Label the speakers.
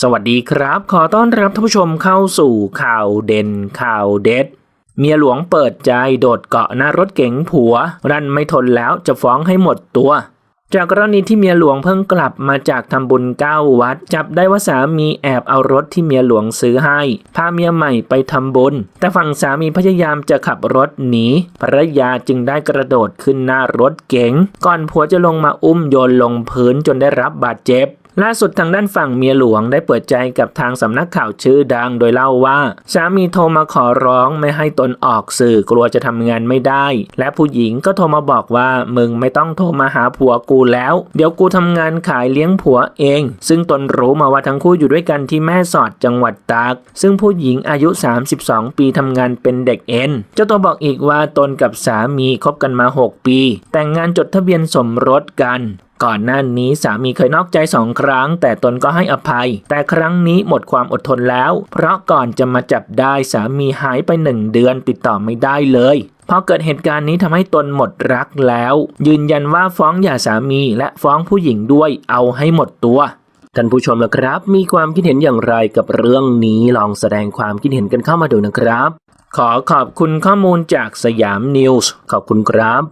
Speaker 1: สวัสดีครับ ขอต้อนรับท่านผู้ชมเข้าสู่ข่าวเด่นข่าวเด็ด เมียหลวงเปิดใจโดดเกาะหน้ารถเก๋งผัว รันไม่ทนแล้วจะฟ้องให้หมดตัว จากกรณีที่เมียหลวงเพิ่งกลับมาจากทำบุญเก้าวัด จับได้ว่าสามีแอบเอารถที่เมียหลวงซื้อให้ พาเมียใหม่ไปทำบุญ แต่ฝั่งสามีพยายามจะขับรถหนีภรรยาจึงได้กระโดดขึ้นหน้ารถเก๋งก่อนผัวจะลงมาอุ้มโยนลงพื้นจนได้รับบาดเจ็บ ล่าสุดทางด้านฝั่งเมียหลวงได้เปิดใจกับทางสำนักข่าวชื่อดังโดยเล่าว่า สามีโทรมาขอร้องไม่ให้ตนออกสื่อกลัวจะทำงานไม่ได้ และผู้หญิงก็โทรมาบอกว่ามึงไม่ต้องโทรมาหาผัวกูแล้ว เดี๋ยวกูทำงานขายเลี้ยงผัวเอง ซึ่งตนรู้มาว่าทั้งคู่อยู่ด้วยกันที่แม่สอดจังหวัดตาก ซึ่งผู้หญิงอายุ 32 ปีทำงานเป็นเด็กเอ็นเจ้าตัวบอกอีกว่าตนกับสามีคบกันมา 6 ปี แต่งงานจดทะเบียนสมรสกัน ก่อนหน้านี้สามีเคยนอกใจสองครั้ง แต่ตนก็ให้อภัย แต่ครั้งนี้หมดความอดทนแล้ว เพราะก่อนจะมาจับได้สามีหายไปหนึ่งเดือนติดต่อไม่ได้เลยพอเกิดเหตุการณ์นี้ทำให้ตนหมดรักแล้ว ยืนยันว่าฟ้องหย่าสามีและฟ้องผู้หญิงด้วยเอาให้หมดตัวท่านผู้ชมนะครับ มีความคิดเห็นอย่างไรกับเรื่องนี้ลองแสดงความคิดเห็นกันเข้ามาดูนะครับ ขอขอบคุณข้อมูลจากสยามนิวส์ขอบคุณครับ